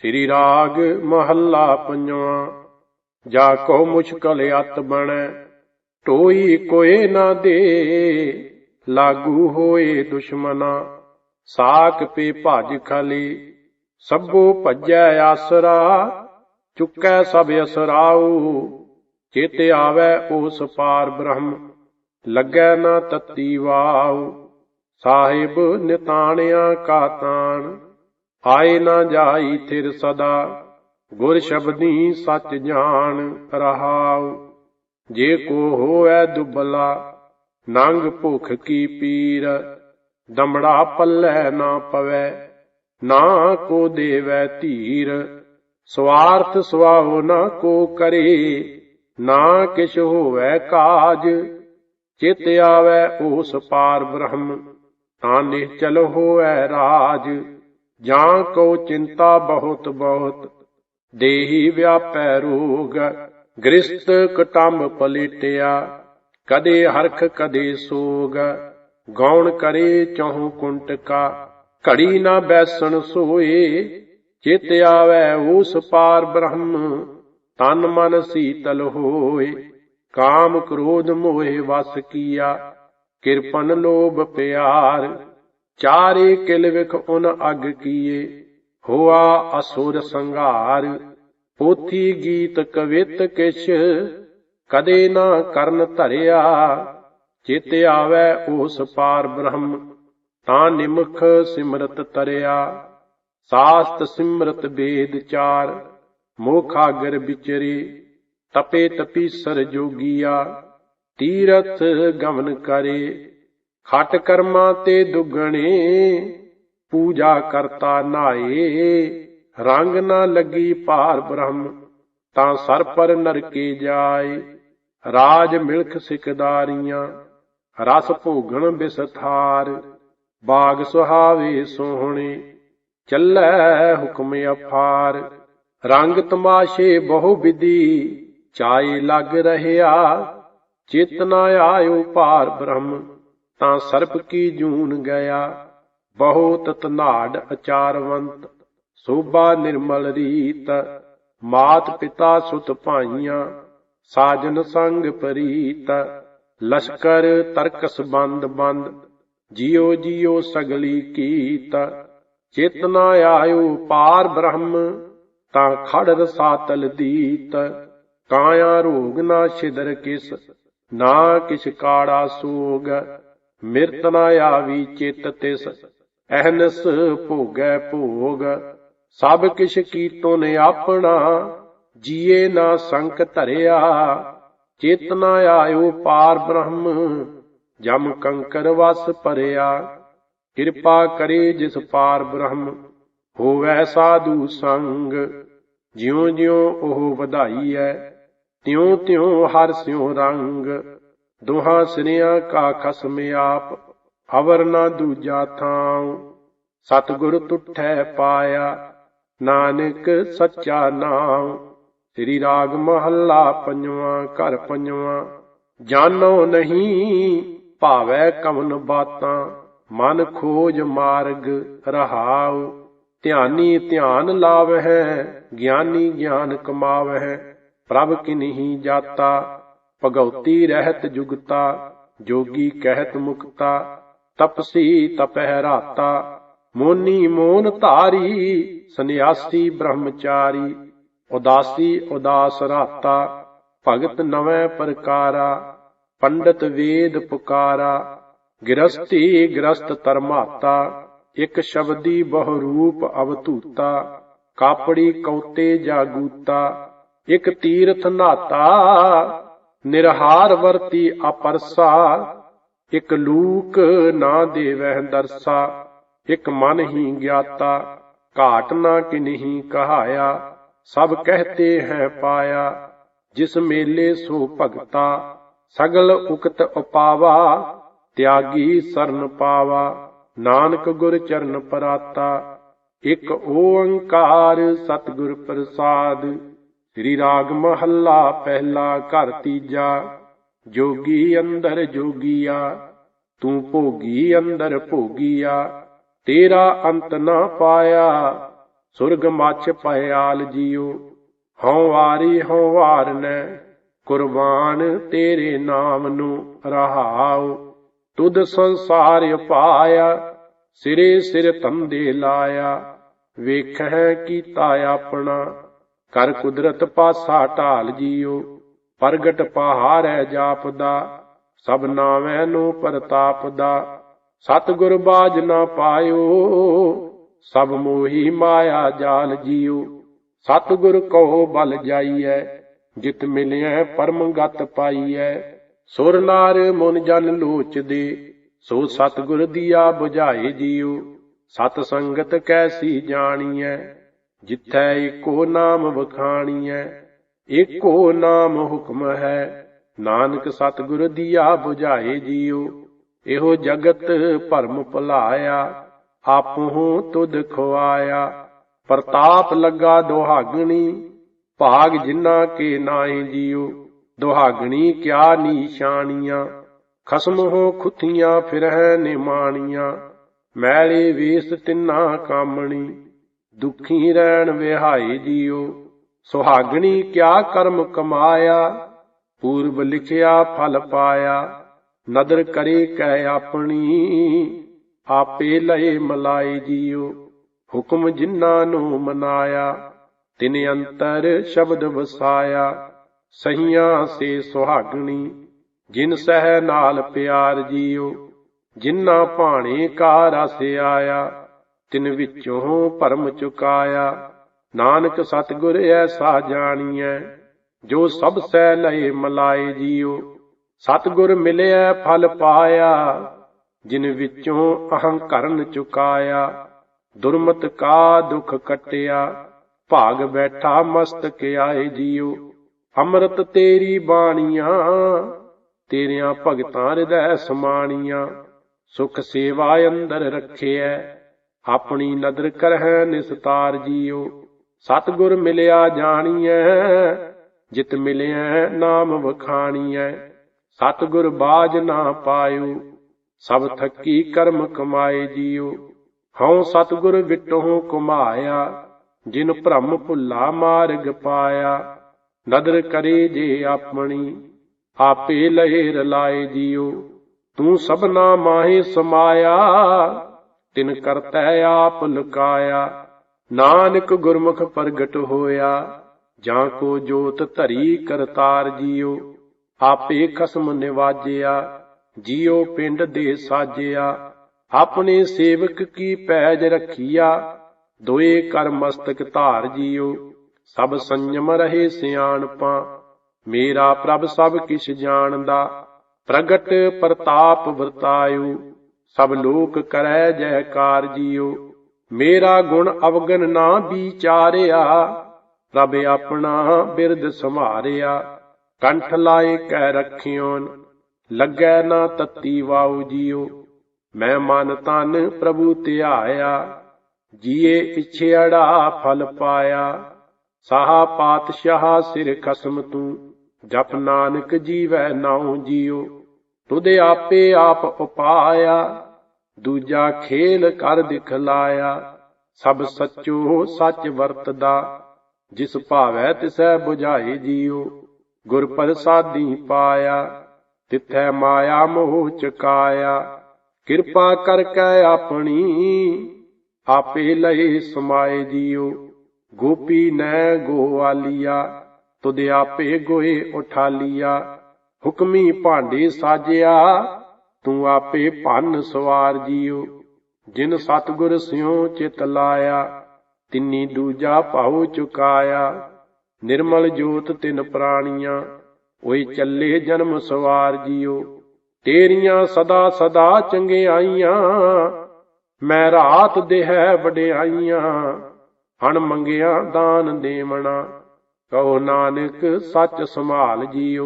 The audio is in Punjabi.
ਸ੍ਰੀ ਰਾਗ ਮਹੱਲਾ ਪੰਜਵਾਂ। ਜਾ ਕੋ ਮੁਸ਼ਕਲ ਅਤ ਬਣੈ, ਟੋਈ ਕੋਏ ਨਾ ਦੇ। ਲਾਗੂ ਹੋਏ ਦੁਸ਼ਮਨਾ ਸਾਕ ਪੇ ਭਜ ਖਲੀ। ਸਭੋ ਭਜੈ ਆਸਰਾ, ਚੁੱਕੈ ਸਭ ਅਸਰਾਉ। ਚਿਤ ਆਵੈ ਉਸ ਪਾਰ ਬ੍ਰਹਮ, ਲੱਗੈ ਨਾ ਤਤੀ ਵਾਉ। ਸਾਹਿਬ ਨਿਤਾਣਿਆ ਕਾ ਤਾਣ ਆਏ ਨਾ ਜਾਈ ਥਿਰ ਸਦਾ, ਗੁਰ ਸ਼ਬਦੀ ਸੱਚ ਜਾਣ ਰਹਾਉ। ਜੇ ਕੋ ਹੋਐ ਦੁਬਲਾ, ਨੰਗ ਭੁਖ ਕੀ ਪੀਰ, ਦਮੜਾ ਪੱਲੇ ਨਾ ਪਵੈ, ਨਾ ਕੋ ਦੇਵੈ ਧੀਰ। ਸਵਾਰਥ ਸੁਆਹੋ ਨਾ ਕੋ ਕਰੇ, ਨਾ ਕਿਛ ਹੋਵੈ ਕਾਜ। ਚਿਤ ਆਵੈ ਉਸ ਪਾਰ ਬ੍ਰਹਮ, ਤਾਂ ਨਿਚਲ ਹੋਐ ਰਾਜ। ਜਾਂ ਕੋ ਚਿੰਤਾ ਬਹੁਤ ਬਹੁਤ, ਦੇਹੀ ਵਿਆਪੈ ਰੋਗ, ਗ੍ਰਸਤ ਕਟੰਬ ਪਲਿਟਿਆ, ਕਦੇ ਹਰਖ ਕਦੇ ਸੋਗ, ਗੌਣ ਕਰੇ ਚਹੁ ਕੁੰਟਕਾ, ਘੜੀ ਨਾ ਬੈਸਣ ਸੋਏ, ਚਿਤ ਆਵੈ ਉਸ ਪਾਰ ਬ੍ਰਹਮ, ਤਨ ਮਨ ਸੀਤਲ ਹੋਏ, ਕਾਮ ਕ੍ਰੋਧ ਮੋਹਿ ਵਸ ਕੀਆ, ਕਿਰਪਨ ਲੋਭ ਪਿਆਰ ਚਾਰੇ ਕਿਲ ਵਿਖ ਉਨ ਅਗ ਕੀਏ, ਹੋਆ ਅਸੁਰ ਸੰਘਾਰ। ਪੋਥੀ ਗੀਤ ਕਵਿਤ ਕਿਛ, ਕਦੇ ਨਾ ਕਰਨ ਧਰਿਆ। ਚਿਤ ਆਵੈ ਉਸ ਪਾਰ ਬ੍ਰਹਮ, ਤਾਂ ਨਿਮਖ ਸਿਮਰਤ ਤਰਿਆ। ਸਾਸਤ ਸਿਮਰਤ ਬੇਦ ਚਾਰ, ਮੋਖਾਗਰ ਵਿਚਰੇ। ਤਪੇ ਤਪੀ ਸਰ ਜੋਗੀਆ, ਤੀਰਥ ਗਮਨ ਕਰੇ। ਖਟ ਕਰਮਾਂ ਤੇ ਦੁੱਗਣੇ, ਪੂਜਾ ਕਰਤਾ ਨਾਏ। ਰੰਗ ਨਾ ਲੱਗੀ ਭਾਰ ਬ੍ਰਹਮ, ਤਾਂ ਸਰ ਪਰ ਨਰਕੇ ਜਾਏ। ਰਾਜ ਮਿਲਖ ਸਿਕਦਾਰੀਆਂ, ਰਸ ਭੋਗਣ ਬਿਸਥਾਰ। ਬਾਗ ਸੁਹਾਵੇ ਸੋਹਣੇ, ਚੱਲੈ ਹੁਕਮ ਅਫਾਰ ਰੰਗ ਤਮਾਸ਼ੇ ਬਹੁ ਵਿਧੀ, ਚਾਏ ਲੱਗ ਰਹਿਆ ਚਿਤ ਨ ਆਇਓ ਭਾਰ ਬ੍ਰਹਮ। ਤਾਂ ਸਰਪ ਕੀ ਜੂਨ ਗਿਆ, ਬਹੁਤ ਤਨਾੜ ਅਚਾਰਵੰਤ, ਸੋਭਾ ਨਿਰਮਲ ਰੀਤ, ਮਾਤ ਪਿਤਾ ਸੁਤ ਭਾਈਆਂ, ਸਾਜਨ ਸੰਗ ਪਰੀਤ, ਲਸ਼ਕਰ ਤਰਕਸ ਬੰਦ ਬੰਦ, ਜਿਉ ਜਿਉ ਸਗਲੀ ਕੀਤ, ਚੇਤਨਾ ਆਇਓ ਪਾਰ ਬ੍ਰਹਮ, ਤਾਂ ਖੜ ਰਸਾਤਲ ਦੀਤ, ਕਾਇਆ ਰੋਗ ਨਾ ਛਿਦਰ ਕਿਸ, ਨਾ ਕਿਛ ਕਾੜਾ ਸੋਗ ਮਿਰਤ ਨਾ ਆਵੀ ਚਿਤ ਤਿਸ, ਅਹਨਸ ਭੋਗੈ ਭੋਗ। ਸਭ ਕਿਛ ਕੀਤੋ ਨੇ ਆਪਣਾ, ਜੀਏ ਨਾ ਸੰਕ ਧਰਿਆ। ਚੇਤਨਾ ਆਇਓ ਪਾਰ ਬ੍ਰਹਮ, ਜਮ ਕੰਕਰ ਵਸ ਭਰਿਆ। ਕਿਰਪਾ ਕਰੇ ਜਿਸ ਪਾਰ ਬ੍ਰਹਮ, ਹੋਵੈ ਸਾਧੂ ਸੰਗ। ਜਿਉ ਜਿਉ ਉਹ ਵਧਾਈ ਹੈ ਤਿਉ ਤਿਉ ਹਰ ਸਿਉ ਰੰਗ। ਦੋਹਾਂ ਸਿਰਿਆਂ ਕਾ ਖਸਮ ਆਪ, ਅਵਰ ਨਾ ਦੂਜਾ ਥਾਉ। ਸਤਿਗੁਰ ਤੁਠੈ ਪਾਇਆ, ਨਾਨਕ ਸੱਚਾ ਨਾਮ ਸ੍ਰੀ ਰਾਗ ਮਹੱਲਾ ਪੰਜਵਾਂ, ਘਰ ਪੰਜਵਾਂ। ਜਾਣੋ ਨਹੀਂ, ਭਾਵੈ ਕਵਨ ਬਾਤਾਂ। ਮਨ ਖੋਜ ਮਾਰਗ ਰਹਾਉ। ਧਿਆਨੀ ਧਿਆਨ ਲਾਵਹਿ, ਗਿਆਨੀ ਗਿਆਨ ਕਮਾਵਹਿ। ਪ੍ਰਭ ਕਿਨਹੀ ਜਾਤਾ ਭਗਉਤੀ ਰਹਿਤ ਜੁਗਤਾ, ਜੋਗੀ ਕਹਿਤ ਮੁਕਤਾ, ਤਪਸੀ ਤਪਹਿ ਰਾਤਾ, ਮੋਨੀ ਮੋਨ ਧਾਰੀ ਸੰਿਆਸੀ ਬ੍ਰਹਮਚਾਰੀ, ਉਦਾਸੀ ਉਦਾਸ ਰਾਤਾ, ਭਗਤ ਨਵੇਂ ਪ੍ਰਕਾਰਾ, ਪੰਡਤ ਵੇਦ ਪੁਕਾਰਾ ਗ੍ਰਸਤੀ ਗ੍ਰਸਤ ਧਰਮਾਤਾ, ਇਕ ਸ਼ਬਦੀ ਬਹੁ ਰੂਪ ਅਵਤੂਤਾ ਕਾਪੜੀ ਕੌਤੇ ਜਾਗੂਤਾ, ਇਕ ਤੀਰਥ ਨਾਤਾ ਨਿਰਹਾਰ ਵਰਤੀ ਅਪਰਸਾ, ਇਕ ਲੂਕ ਨਾ ਦੇਵਹਿ ਦਰਸਾ, ਇਕ ਮਨ ਹੀ ਗਿਆਤਾ, ਘਾਟ ਨਾ ਕਿਨਹੀ ਕਹਾਇਆ, ਸਭ ਕਹਤੇ ਹੈ ਪਾਇਆ, ਜਿਸ ਮੇਲੇ ਸੋ ਭਗਤਾ, ਸਗਲ ਉਕਤ ਉਪਾਵਾ, ਤਿਆਗੀ ਸਰਨ ਪਾਵਾ, ਨਾਨਕ ਗੁਰ ਚਰਨ ਪਰਾਤਾ, ਇਕ ਓੰਕਾਰ ਸਤਿਗੁਰ ਪ੍ਰਸਾਦ। ਸ੍ਰੀ ਰਾਗ ਮਹੱਲਾ, ਪਹਿਲਾ ਘਰ ਤੀਜਾ। ਜੋਗੀ ਅੰਦਰ ਜੋਗੀਆ, ਤੂੰ ਭੋਗੀ ਅੰਦਰ ਭੋਗੀਆ। ਤੇਰਾ ਅੰਤ ਨਾ ਪਾਇਆ, ਸੁਰਗ ਮੱਛ ਪਿਆਲ ਜੀਉ। ਹਉ ਵਾਰੀ ਹਉ ਵਾਰਨੈ ਕੁਰਬਾਨ ਤੇਰੇ ਨਾਮ ਨੂੰ ਰਹਾਉ। ਤੁਧ ਸੰਸਾਰ ਉਪਾਇਆ ਸਿਰੇ ਸਿਰ ਤੰਦੇ ਲਾਇਆ। ਵੇਖੈ ਕੀਤਾ ਆਪਣਾ ਕਰ ਕੁਦਰਤ ਪਾਸਾ ਢਾਲ ਜੀਓ, ਪ੍ਰਗਟ ਪਹਾੜੈ ਜਾਪਦਾ, ਸਭ ਨਾਵੇਂ ਨੂੰ ਪ੍ਰਤਾਪ ਦਾ ਸਤਿਗੁਰ ਬਾਜ ਨਾ ਪਾਇਓ, ਸਭ ਮੋਹੀ ਮਾਇਆ ਜਾਲ ਜੀਓ। ਸਤਿਗੁਰ ਕੋ ਬਲ ਜਾਈਐ, ਜਿਤ ਮਿਲਿਆ ਪਰਮ ਗਤ ਪਾਈਐ। ਸੁਰ ਨਾਰ ਮਨ ਜਨ ਲੋਚਦੇ, ਸੋ ਸਤਿਗੁਰ ਦੀਆ ਬੁਝਾਏ ਜੀਉ ਸਤ ਸੰਗਤ ਕੈਸੀ ਜਾਣੀਐ ਜਿਥੈ ਏਕੋ ਨਾਮ ਵਖਾਣੀਐ ਏਕੋ ਨਾਮ ਹੁਕਮ ਹੈ। ਨਾਨਕ ਸਤਿਗੁਰ ਦੀਆ 부ਝਾਏ ਜੀਉ ਇਹੋ ਜਗਤ ਭਰਮ ਭੁਲਾਇਆ ਆਪਹੁ ਤੁਧ ਖਵਾਇਆ। ਪ੍ਰਤਾਪ ਲੱਗਾ ਦੁਹਾਗਣੀ, ਭਾਗ ਜਿਨ੍ਹਾਂ ਕੇ ਨਾਹੀ ਜੀਉ ਦੁਹਾਗਣੀ ਕਿਆ ਨੀਸ਼ਾਨੀਆਂ, ਖਸਮ ਹੋ ਖੁੱਥੀਆਂ ਫਿਰਹਿ ਨਿਮਾਣੀਆਂ। ਮੈਲੇ ਵੇਸ ਤਿੰਨਾ ਕਾਮਣੀ ਦੁਖੀ ਰਹਿਣ ਵਿਹਾਈ ਜੀਉ ਸੁਹਾਗਣੀ ਕਿਆ ਕਰਮ ਕਮਾਇਆ, ਪੂਰਬ ਲਿਖਿਆ ਫਲ ਪਾਇਆ। ਨਦਰ ਕਰੇ ਕਹਿ ਆਪਣੀ, ਆਪੇ ਲਏ ਮਲਾਈ ਜੀਉ ਹੁਕਮ ਜਿਨ੍ਹਾਂ ਨੂੰ ਮਨਾਇਆ, ਤਿਨ ਅੰਤਰ ਸ਼ਬਦ ਵਸਾਇਆ। ਸਹੀਆਂ ਸੇ ਸੁਹਾਗਣੀ, ਜਿਨ ਸਹਿ ਨਾਲ ਪਿਆਰ ਜੀਉ ਜਿਨ੍ਹਾਂ ਭਾਣੇ ਕਾ ਰਸ ਆਇਆ ਤਿਨ ਵਿੱਚੋਂ ਭਰਮ ਚੁਕਾਇਆ। ਨਾਨਕ ਸਤਿਗੁਰ ਐਸਾ ਜਾਣੀਐ, ਜੋ ਸਭ ਸਹਿ ਲਏ ਮਲਾਏ ਜੀਉ ਸਤਿਗੁਰ ਮਿਲਿਆ ਫਲ ਪਾਇਆ, ਜਿਨ ਵਿੱਚੋਂ ਅਹੰਕਰਨ ਚੁਕਾਇਆ। ਦੁਰਮਤ ਕਾ ਦੁਖ ਕਟਿਆ, ਭਾਗ ਬੈਠਾ ਮਸਤਕ ਆਏ ਜੀਉ ਅੰਮ੍ਰਿਤ ਤੇਰੀ ਬਾਣੀਆਂ, ਤੇਰੀਆਂ ਭਗਤਾਂ ਹਿਰਦੈ ਸਮਾਣੀਆਂ। ਸੁਖ ਸੇਵਾ ਅੰਦਰ ਰੱਖਿਐ ਆਪਣੀ ਨਦਰ ਕਰਹਿ ਨਿਸਤਾਰ ਜੀਉ ਸਤਿਗੁਰ ਮਿਲਿਆ ਜਾਣੀਐ, ਜਿਤ ਮਿਲਿਆ ਨਾਮ ਵਖਾਣੀਐ। ਸਤਿਗੁਰ ਬਾਜ ਨਾ ਪਾਇਓ, ਸਭ ਥੱਕੀ ਕਰਮ ਕਮਾਏ ਜੀਉ ਹਉ ਸਤਿਗੁਰ ਵਿਟਹੁ ਕੁਮਾਇਆ ਜਿਨ ਭ੍ਰਮ ਭੁੱਲਾ ਮਾਰਗ ਪਾਇਆ। ਨਦਰ ਕਰੇ ਜੇ ਆਪਣੀ, ਆਪੇ ਲਏ ਰਲਾਏ ਜੀਉ ਤੂੰ ਸਭਨਾ ਮਾਹੇ ਸਮਾਇਆ ਤਿਨ ਕਰਤੈ ਆਪ ਲੁਕਾਇਆ। ਨਾਨਕ ਗੁਰਮੁਖ ਪ੍ਰਗਟ ਹੋਇਆ। ਜਾਂ ਕੋ ਜੋਤ ਧਰੀ ਕਰਤਾਰ ਜੀਓ। ਆਪੇ ਖਸਮ ਨਿਵਾਜਿਆ। ਜੀਓ ਪਿੰਡ ਦੇ ਸਾਜਿਆ। ਆਪਣੇ ਸੇਵਕ ਕੀ ਪੈਜ ਰੱਖੀਆ। ਦੋਏ ਕਰ ਮਸਤਕ ਧਾਰ ਜੀਓ। ਸਭ ਸੰਜਮ ਰਹੇ ਸਿਆਣਪਾਂ। ਮੇਰਾ ਪ੍ਰਭ ਸਭ ਕਿਛ ਜਾਣਦਾ। ਪ੍ਰਗਟ ਪ੍ਰਤਾਪ ਵਰਤਾਇਓ। ਸਭ ਲੋਕ ਕਰੈ ਜੈਕਾਰ ਜੀਓ। ਮੇਰਾ ਗੁਣ ਅਵਗਨ ਨਾ ਵਿਚਾਰਿਆ ਪ੍ਰਭ ਆਪਣਾ ਬਿਰਦ ਸੰਭਾਰਿਆ ਕੰਠ ਲਾਏ ਕਹਿ ਰਖਿਓਨ, ਲੱਗੈ ਨਾ ਤਤੀ ਵਾਉ ਜੀਓ। ਮੈਂ ਮਨ ਤਨ ਪ੍ਰਭੂ ਧਿਆਇਆ, ਜੀਏ ਇਛੇੜਾ ਫਲ ਪਾਇਆ। ਸਾਹਾ ਪਾਤਸ਼ਾਹ ਸਿਰ ਖਸਮ ਤੂੰ, ਜਪ ਨਾਨਕ ਜੀਵੈ ਨਾਉ ਜੀਓ। ਤੁਧ ਆਪੇ ਆਪ ਉਪਾਇਆ ਦੂਜਾ ਖੇਲ ਕਰ ਦਿਖਲਾਇਆ, ਸਭ ਸੱਚੋ ਸੱਚ ਵਰਤਦਾ। ਜਿਸ ਭਾਵੈ ਤਿਸੈ 부ਝਾਏ ਜੀਉ ਗੁਰ ਪ੍ਰਸਾਦੀ ਪਾਇਆ, ਤਿਥੈ ਮਾਇਆ ਮੋਹ ਚਕਾਇਆ। ਕਿਰਪਾ ਕਰ ਕੈ ਆਪਣੀ, ਆਪੇ ਲਏ ਸਮਾਏ ਜੀਉ ਗੋਪੀ ਨੈ ਗੋਵਾਲੀਆ, ਤੁਧ ਆਪੇ ਗੋਏ ਉਠਾਲੀਆ। ਹੁਕਮੀ ਭਾਂਡੇ ਸਾਜਿਆ ਤੂੰ ਆਪੇ ਭੰਨ ਸਵਾਰ ਜੀਉ ਜਿਨ ਸਤਗੁਰ ਸਿਉ ਚਿਤ ਲਾਇਆ, ਤਿੰਨੀ ਦੂਜਾ ਭਾਉ ਚੁਕਾਇਆ। ਨਿਰਮਲ ਜੋਤ ਤਿਨ ਪ੍ਰਾਣੀਆਂ, ਓਏ ਚੱਲੇ ਜਨਮ ਸਵਾਰ ਜੀਉ ਤੇਰੀਆਂ ਸਦਾ ਸਦਾ ਚੰਗਿਆਈਆਂ ਮੈਂ ਰਾਤ ਦੇਹਿ ਵਡਿਆਈਆਂ। ਹਣ ਮੰਗਿਆ ਦਾਨ ਦੇਵਣਾ, ਕਹੋ ਨਾਨਕ ਸੱਚ ਸੰਭਾਲ ਜੀਓ।